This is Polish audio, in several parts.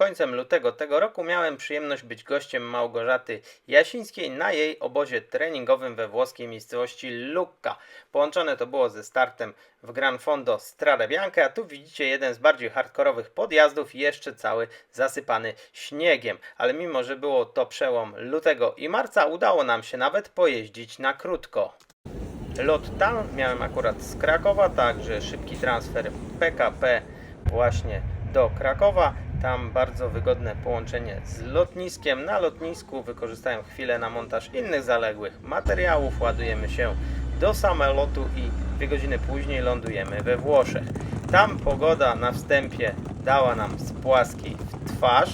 końcem lutego tego roku miałem przyjemność być gościem Małgorzaty Jasińskiej na jej obozie treningowym we włoskiej miejscowości Lucca. Połączone to było ze startem w Gran Fondo Strade Bianche, a tu widzicie jeden z bardziej hardkorowych podjazdów, jeszcze cały zasypany śniegiem. Ale mimo, że było to przełom lutego i marca, udało nam się nawet pojeździć na krótko. Lot tam miałem akurat z Krakowa, także szybki transfer PKP właśnie do Krakowa. Tam bardzo wygodne połączenie z lotniskiem. Na lotnisku wykorzystałem chwilę na montaż innych zaległych materiałów. Ładujemy się do samolotu i dwie godziny później lądujemy we Włoszech. Tam pogoda na wstępie dała nam z w twarz.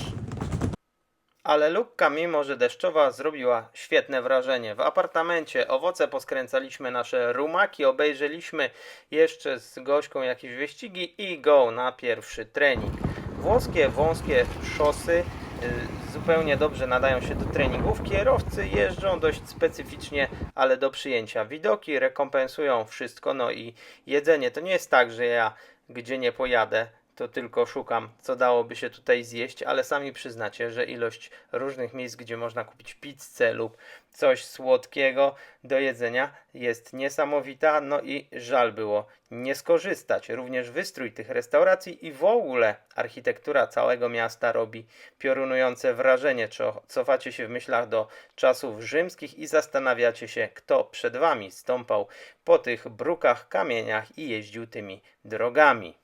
Ale Lukka, mimo że deszczowa, zrobiła świetne wrażenie. W apartamencie owoce poskręcaliśmy nasze rumaki, obejrzeliśmy jeszcze z Gośką jakieś wyścigi i go na pierwszy trening. Włoskie, wąskie szosy y, zupełnie dobrze nadają się do treningów. Kierowcy jeżdżą dość specyficznie, ale do przyjęcia. Widoki rekompensują wszystko, no i jedzenie. To nie jest tak, że ja gdzie nie pojadę, to tylko szukam, co dałoby się tutaj zjeść, ale sami przyznacie, że ilość różnych miejsc, gdzie można kupić pizzę lub coś słodkiego do jedzenia jest niesamowita, no i żal było nie skorzystać. Również wystrój tych restauracji i w ogóle architektura całego miasta robi piorunujące wrażenie. Co- Cofacie się w myślach do czasów rzymskich i zastanawiacie się, kto przed wami stąpał po tych brukach, kamieniach i jeździł tymi drogami.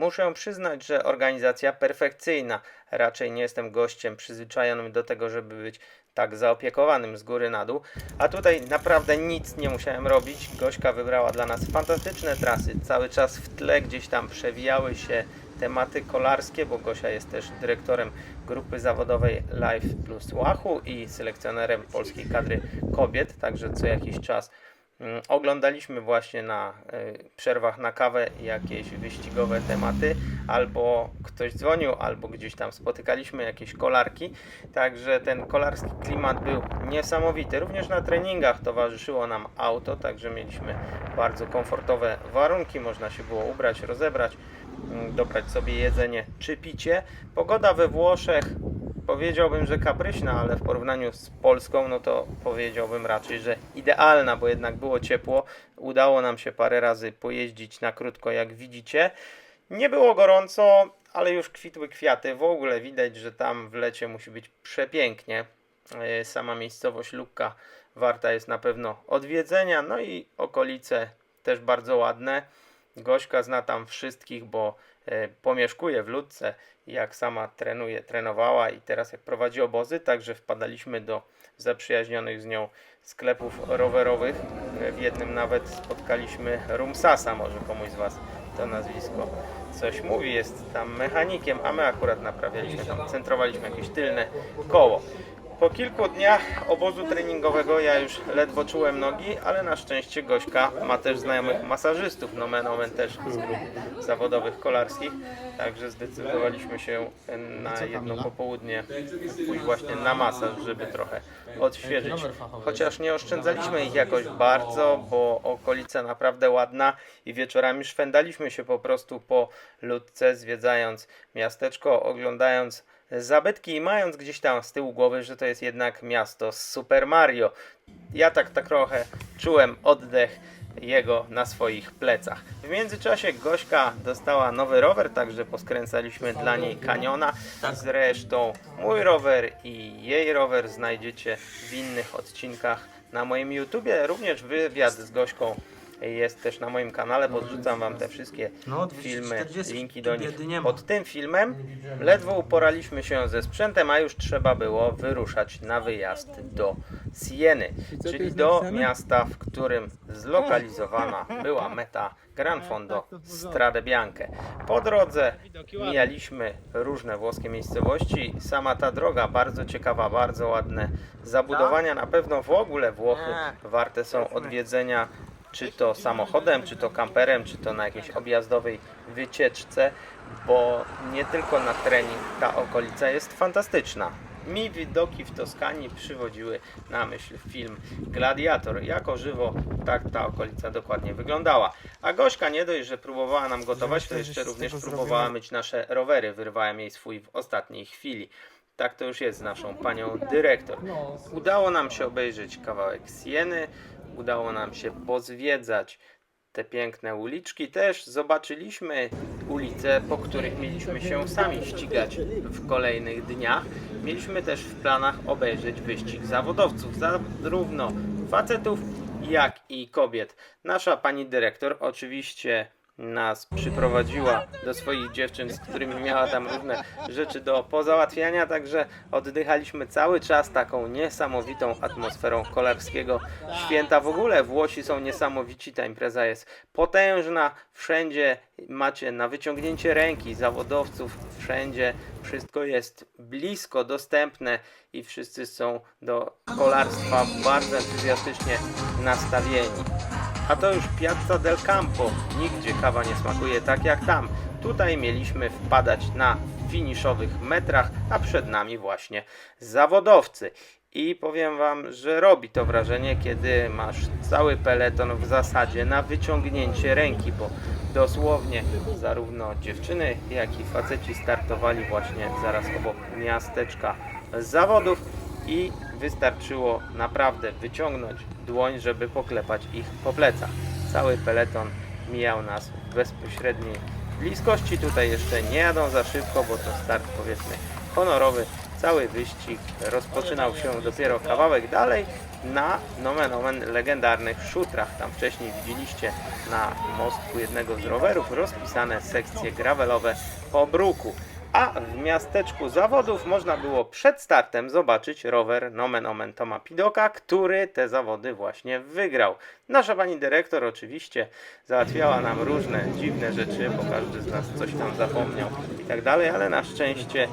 Muszę przyznać, że organizacja perfekcyjna. Raczej nie jestem gościem przyzwyczajonym do tego, żeby być tak zaopiekowanym z góry na dół. A tutaj naprawdę nic nie musiałem robić. Gośka wybrała dla nas fantastyczne trasy. Cały czas w tle gdzieś tam przewijały się tematy kolarskie, bo Gosia jest też dyrektorem grupy zawodowej Life Plus Łachu i selekcjonerem polskiej kadry kobiet. Także co jakiś czas Oglądaliśmy właśnie na y, przerwach na kawę jakieś wyścigowe tematy, albo ktoś dzwonił, albo gdzieś tam spotykaliśmy jakieś kolarki. Także ten kolarski klimat był niesamowity. Również na treningach towarzyszyło nam auto, także mieliśmy bardzo komfortowe warunki. Można się było ubrać, rozebrać, mm, dobrać sobie jedzenie czy picie. Pogoda we Włoszech powiedziałbym, że kapryśna, ale w porównaniu z Polską, no to powiedziałbym raczej, że idealna, bo jednak było ciepło. Udało nam się parę razy pojeździć na krótko, jak widzicie. Nie było gorąco, ale już kwitły kwiaty. W ogóle widać, że tam w lecie musi być przepięknie. E, Sama miejscowość Lukka warta jest na pewno odwiedzenia, no i okolice też bardzo ładne. Gośka zna tam wszystkich, bo pomieszkuje w Ludce, jak sama trenuje, trenowała i teraz jak prowadzi obozy, także wpadaliśmy do zaprzyjaźnionych z nią sklepów rowerowych. E, W jednym nawet spotkaliśmy Rumsasa, może komuś z Was to nazwisko coś mówi, jest tam mechanikiem, a my akurat naprawialiśmy tam, centrowaliśmy jakieś tylne koło. Po kilku dniach obozu treningowego ja już ledwo czułem nogi, ale na szczęście Gośka ma też znajomych masażystów, nomen omen też z grup zawodowych kolarskich, także zdecydowaliśmy się na jedno popołudnie pójść właśnie na masaż, żeby trochę odświeżyć. Chociaż nie oszczędzaliśmy ich jakoś bardzo, bo okolica naprawdę ładna i wieczorami szwendaliśmy się po prostu po Ludce, zwiedzając miasteczko, oglądając zabytki mając gdzieś tam z tyłu głowy, że to jest jednak miasto z Super Mario. Ja tak, tak trochę czułem oddech jego na swoich plecach. W międzyczasie Gośka dostała nowy rower, także poskręcaliśmy dla niej kaniona. Zresztą mój rower i jej rower znajdziecie w innych odcinkach na moim YouTubie. Również wywiad z Gośką jest też na moim kanale. Podrzucam wam te wszystkie No, filmy, 240 linki do nich pod tym filmem. Ledwo uporaliśmy się ze sprzętem, a już trzeba było wyruszać na wyjazd do Sieny, czyli do miasta, w którym zlokalizowana była meta Gran Fondo Strade Bianche. Po drodze mijaliśmy różne włoskie miejscowości. Sama ta droga bardzo ciekawa, bardzo ładne zabudowania. Na pewno w ogóle Włochy warte są odwiedzenia czy to samochodem, czy to kamperem, czy to na jakiejś objazdowej wycieczce, bo nie tylko na trening ta okolica jest fantastyczna. mi widoki w Toskanii przywodziły na myśl film Gladiator. Jako żywo tak ta okolica dokładnie wyglądała. A Gośka nie dość, że próbowała nam gotować, to jeszcze również próbowała myć nasze rowery. Wyrwałem jej swój w ostatniej chwili. Tak to już jest z naszą panią dyrektor. Udało nam się obejrzeć kawałek Sieny, udało nam się pozwiedzać te piękne uliczki. Też zobaczyliśmy ulice, po których mieliśmy się sami ścigać w kolejnych dniach. Mieliśmy też w planach obejrzeć wyścig zawodowców, zarówno facetów, jak i kobiet. Nasza pani dyrektor oczywiście nas przyprowadziła do swoich dziewczyn, z którymi miała tam różne rzeczy do pozałatwiania, także oddychaliśmy cały czas taką niesamowitą atmosferą kolarskiego święta. W ogóle Włosi są niesamowici, ta impreza jest potężna, wszędzie macie na wyciągnięcie ręki zawodowców, wszędzie wszystko jest blisko, dostępne i wszyscy są do kolarstwa bardzo entuzjastycznie nastawieni. A to już Piazza del Campo. Nigdzie kawa nie smakuje tak jak tam. Tutaj mieliśmy wpadać na finiszowych metrach, a przed nami właśnie zawodowcy. I powiem Wam, że robi to wrażenie, kiedy masz cały peleton w zasadzie na wyciągnięcie ręki, bo dosłownie zarówno dziewczyny, jak i faceci startowali właśnie zaraz obok miasteczka zawodów i wystarczyło naprawdę wyciągnąć dłoń, żeby poklepać ich po plecach. Cały peleton mijał nas w bezpośredniej bliskości. Tutaj jeszcze nie jadą za szybko, bo to start powiedzmy honorowy. Cały wyścig rozpoczynał się dopiero kawałek dalej na nomen omen legendarnych szutrach. Tam wcześniej widzieliście na mostku jednego z rowerów rozpisane sekcje gravelowe po bruku. A w miasteczku zawodów można było przed startem zobaczyć rower nomen omen Toma Pidoka, który te zawody właśnie wygrał. Nasza pani dyrektor oczywiście załatwiała nam różne dziwne rzeczy, bo każdy z nas coś tam zapomniał i tak dalej, ale na szczęście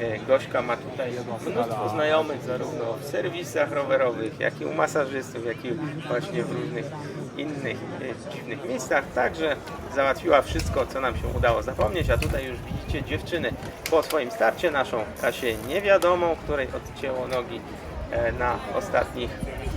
e, Gośka ma tutaj mnóstwo znajomych zarówno w serwisach rowerowych, jak i u masażystów, jak i właśnie w różnych innych e, dziwnych miejscach. Także załatwiła wszystko, co nam się udało zapomnieć, a tutaj już widzicie dziewczyny po swoim starcie, naszą Kasię niewiadomą, której odcięło nogi e, na ostatnich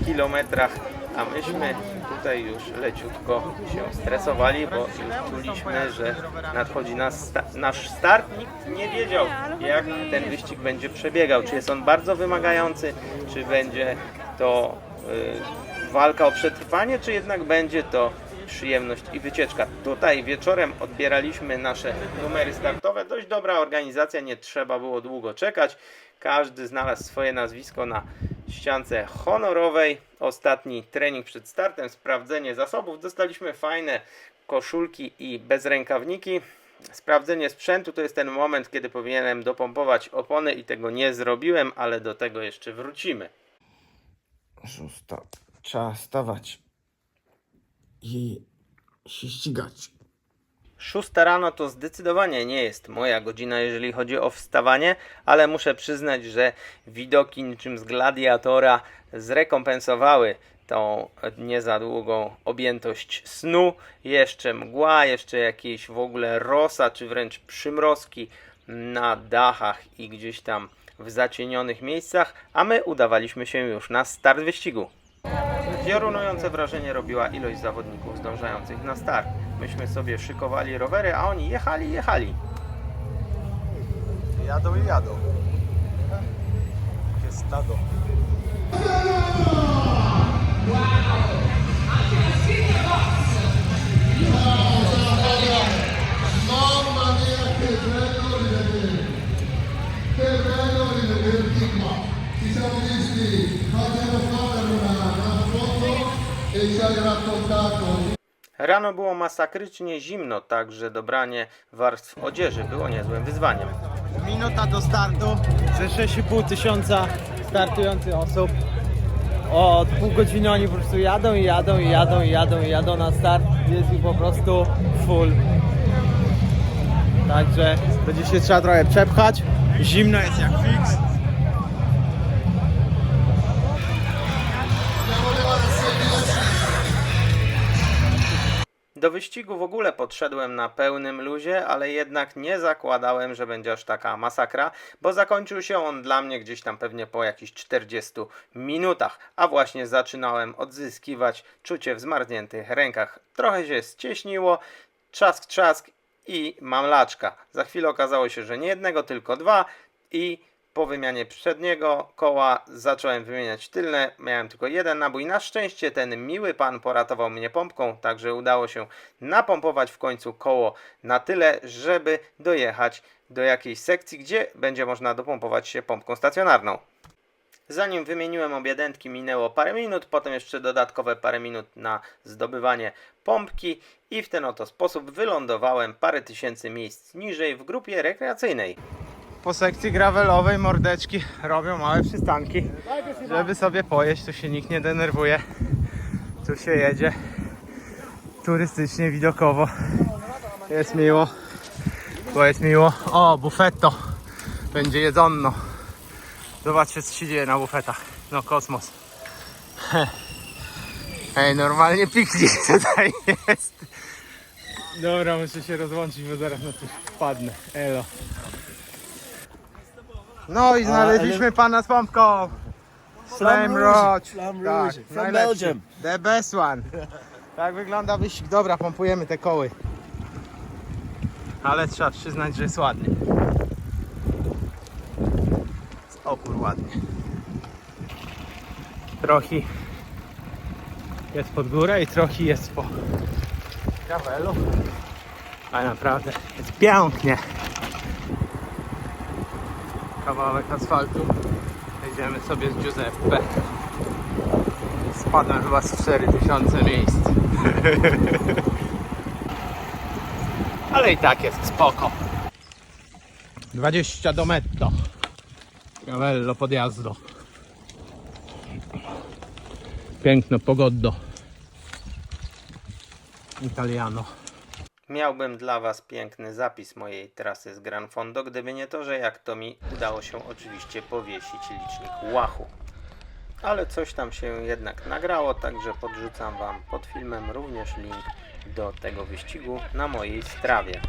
kilometrach, a myśmy tutaj już leciutko się stresowali, bo już czuliśmy, że nadchodzi nas sta- nasz start. Nikt nie wiedział, jak ten wyścig będzie przebiegał. Czy jest on bardzo wymagający, czy będzie to y, walka o przetrwanie, czy jednak będzie to przyjemność i wycieczka. Tutaj wieczorem odbieraliśmy nasze numery startowe. Dość dobra organizacja, nie trzeba było długo czekać. Każdy znalazł swoje nazwisko na ściance honorowej. Ostatni trening przed startem, sprawdzenie zasobów. Dostaliśmy fajne koszulki i bezrękawniki. Sprawdzenie sprzętu to jest ten moment, kiedy powinienem dopompować opony i tego nie zrobiłem, ale do tego jeszcze wrócimy. Szósta. Trzeba stawać i się ścigać. Szósta rano to zdecydowanie nie jest moja godzina, jeżeli chodzi o wstawanie, ale muszę przyznać, że widoki niczym z gladiatora zrekompensowały tą nie za długą objętość snu. Jeszcze mgła, jeszcze jakieś w ogóle rosa, czy wręcz przymrozki na dachach i gdzieś tam w zacienionych miejscach, a my udawaliśmy się już na start wyścigu. Piorunujące wrażenie robiła ilość zawodników zdążających na start. Myśmy sobie szykowali rowery, a oni jechali, jechali. Jadą i jadą. Jest stado. Che Rano było masakrycznie zimno, także dobranie warstw odzieży było niezłym wyzwaniem. Minuta do startu ze 6,5 tysiąca startujących osób. Od pół godziny oni po prostu jadą i jadą i jadą i jadą i jadą na start. Jest ich po prostu full. Także będzie się trzeba trochę przepchać. Zimno jest jak fix. Do wyścigu w ogóle podszedłem na pełnym luzie, ale jednak nie zakładałem, że będzie aż taka masakra, bo zakończył się on dla mnie gdzieś tam pewnie po jakichś 40 minutach, a właśnie zaczynałem odzyskiwać czucie w zmarzniętych rękach. Trochę się ścieśniło, trzask, trzask i mam laczka. Za chwilę okazało się, że nie jednego, tylko dwa i po wymianie przedniego koła zacząłem wymieniać tylne. Miałem tylko jeden nabój. Na szczęście ten miły pan poratował mnie pompką, także udało się napompować w końcu koło na tyle, żeby dojechać do jakiejś sekcji, gdzie będzie można dopompować się pompką stacjonarną. Zanim wymieniłem obie dętki minęło parę minut, potem jeszcze dodatkowe parę minut na zdobywanie pompki i w ten oto sposób wylądowałem parę tysięcy miejsc niżej w grupie rekreacyjnej. Po sekcji gravelowej mordeczki robią małe przystanki, żeby sobie pojeść, tu się nikt nie denerwuje. Tu się jedzie turystycznie, widokowo. Jest miło, bo jest miło. O, bufetto, będzie jedzonno. Zobaczcie co się dzieje na bufetach. No kosmos. Ej, normalnie piknik tutaj jest. Dobra, muszę się rozłączyć, bo zaraz na coś wpadnę. Elo. No i znaleźliśmy pana z pompką. Slam Roach. Slam Tak, Rouge from najlepszy. Belgium. The best one. Tak wygląda wyścig. Dobra, pompujemy te koły. Ale trzeba przyznać, że jest ładnie. Jest opór ładnie. Trochę jest pod górę i trochę jest po gravelu. Ale naprawdę jest pięknie. Kawałek asfaltu. Jedziemy sobie z Giuseppe. Spadłem chyba z 4000 miejsc. Ale i tak jest spoko. 20 do metto. Cavello podjazdo. Piękno pogoddo. Italiano. Miałbym dla Was piękny zapis mojej trasy z Gran Fondo, gdyby nie to, że jak to mi udało się oczywiście powiesić licznik łachu. Ale coś tam się jednak nagrało, także podrzucam Wam pod filmem również link do tego wyścigu na mojej strawie.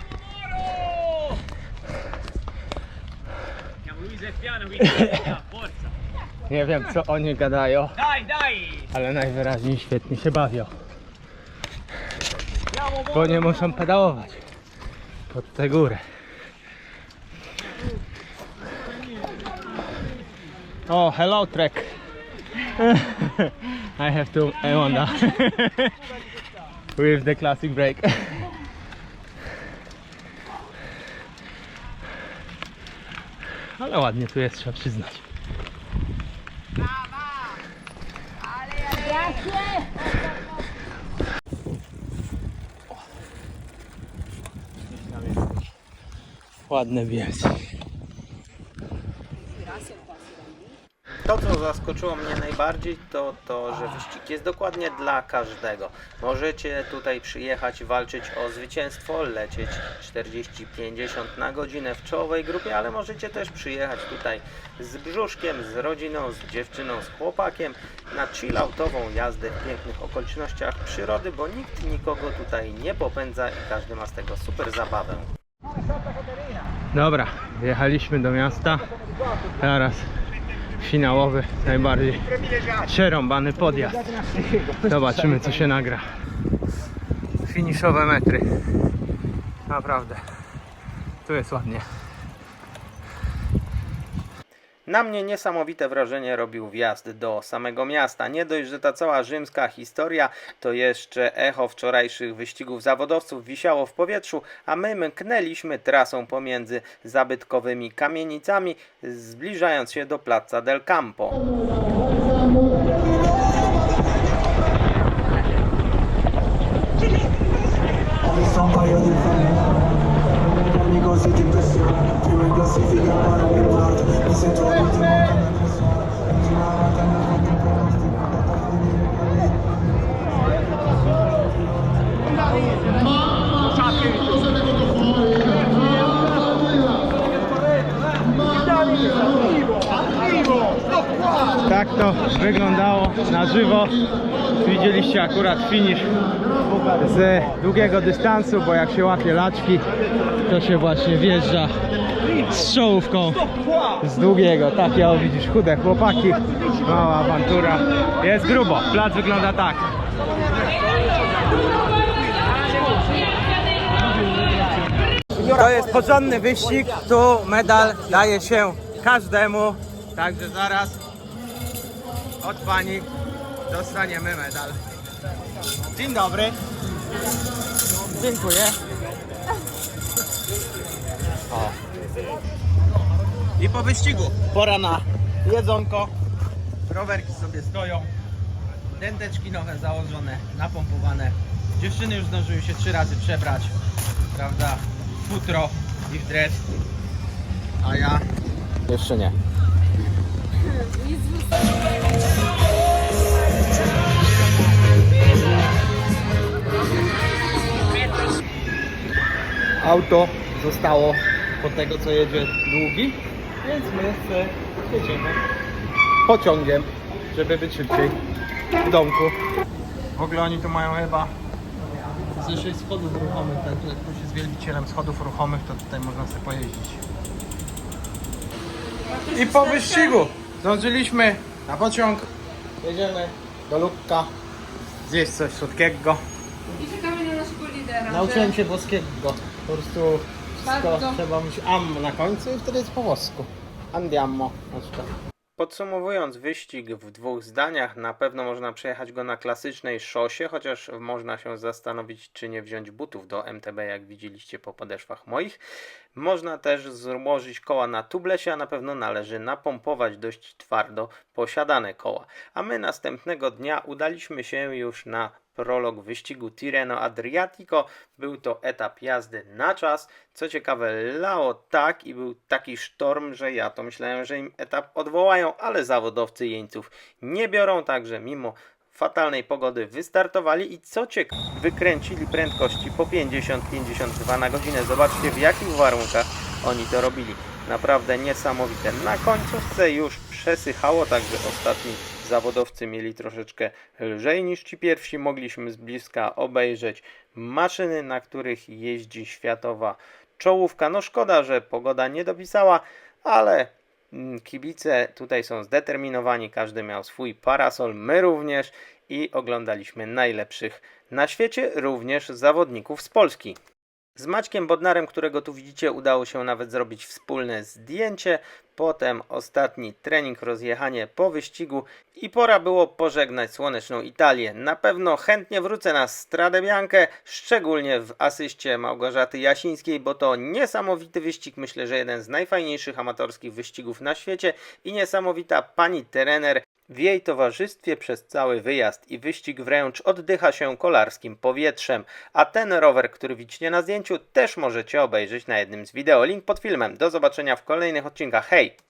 Nie wiem co oni gadają, ale najwyraźniej świetnie się bawią. Bo nie muszą pedałować pod tę górę. O, hello Trek. I have to I Honda with the classic brake. Ale ładnie tu jest, trzeba przyznać. Ładne biec. To, co zaskoczyło mnie najbardziej, to to, że wyścig jest dokładnie dla każdego. Możecie tutaj przyjechać, walczyć o zwycięstwo, lecieć 40-50 na godzinę w czołowej grupie, ale możecie też przyjechać tutaj z brzuszkiem, z rodziną, z dziewczyną, z chłopakiem na chilloutową jazdę w pięknych okolicznościach przyrody, bo nikt nikogo tutaj nie popędza i każdy ma z tego super zabawę. Dobra, wjechaliśmy do miasta. Teraz finałowy, najbardziej przerąbany podjazd. Zobaczymy co się nagra. Finiszowe metry. Naprawdę. Tu jest ładnie. Na mnie niesamowite wrażenie robił wjazd do samego miasta. Nie dość, że ta cała rzymska historia, to jeszcze echo wczorajszych wyścigów zawodowców wisiało w powietrzu, a my mknęliśmy trasą pomiędzy zabytkowymi kamienicami, zbliżając się do Plaza del Campo. Żywo. Widzieliście akurat finish z długiego dystansu, bo jak się łapie laczki, to się właśnie wjeżdża z czołówką z długiego. Takie o widzisz, chude chłopaki, mała awantura. Jest grubo, plac wygląda tak. To jest porządny wyścig, tu medal daje się każdemu, także zaraz od pani dostaniemy medal. Dzień dobry. Dziękuję. O. I po wyścigu pora na jedzonko. Rowerki sobie stoją. Dęteczki nowe założone, napompowane. Dziewczyny już zdążyły się trzy razy przebrać. Prawda? Futro i w dres. A ja jeszcze nie. Auto zostało po tego co jedzie długi, więc my jeszcze jedziemy pociągiem, żeby być szybciej w domku. W ogóle oni tu mają chyba ze 6 schodów ruchomych, także jak ktoś jest wielbicielem schodów ruchomych, to tutaj można sobie pojeździć. I po wyścigu zdążyliśmy na pociąg. Jedziemy do Lubka, zjeść coś słodkiego. I czekamy na naszego lidera. Nauczyłem się włoskiego. Po prostu wszystko Bardzo. trzeba mieć am na końcu i wtedy jest po włosku. Andiamo na przykład. Podsumowując wyścig w dwóch zdaniach, na pewno można przejechać go na klasycznej szosie, chociaż można się zastanowić, czy nie wziąć butów do MTB, jak widzieliście po podeszwach moich. Można też złożyć koła na tublesie, a na pewno należy napompować dość twardo posiadane koła. A my następnego dnia udaliśmy się już na prolog wyścigu Tirreno Adriatico. Był to etap jazdy na czas. Co ciekawe, lało tak i był taki sztorm, że ja to myślałem, że im etap odwołają, ale zawodowcy jeńców nie biorą, także mimo fatalnej pogody wystartowali i co ciekawe, wykręcili prędkości po 50-52 na godzinę. Zobaczcie w jakich warunkach oni to robili. Naprawdę niesamowite. Na końcówce już przesychało, także ostatni zawodowcy mieli troszeczkę lżej niż ci pierwsi. Mogliśmy z bliska obejrzeć maszyny, na których jeździ światowa czołówka. No szkoda, że pogoda nie dopisała, ale mm, kibice tutaj są zdeterminowani. Każdy miał swój parasol, my również i oglądaliśmy najlepszych na świecie, również zawodników z Polski. Z Maćkiem Bodnarem, którego tu widzicie, udało się nawet zrobić wspólne zdjęcie. Potem ostatni trening, rozjechanie po wyścigu i pora było pożegnać słoneczną Italię. Na pewno chętnie wrócę na Stradę Biankę, szczególnie w asyście Małgorzaty Jasińskiej, bo to niesamowity wyścig. Myślę, że jeden z najfajniejszych amatorskich wyścigów na świecie i niesamowita pani trener. W jej towarzystwie przez cały wyjazd i wyścig wręcz oddycha się kolarskim powietrzem, a ten rower, który widzicie na zdjęciu, też możecie obejrzeć na jednym z wideo. Link pod filmem. Do zobaczenia w kolejnych odcinkach. Hej!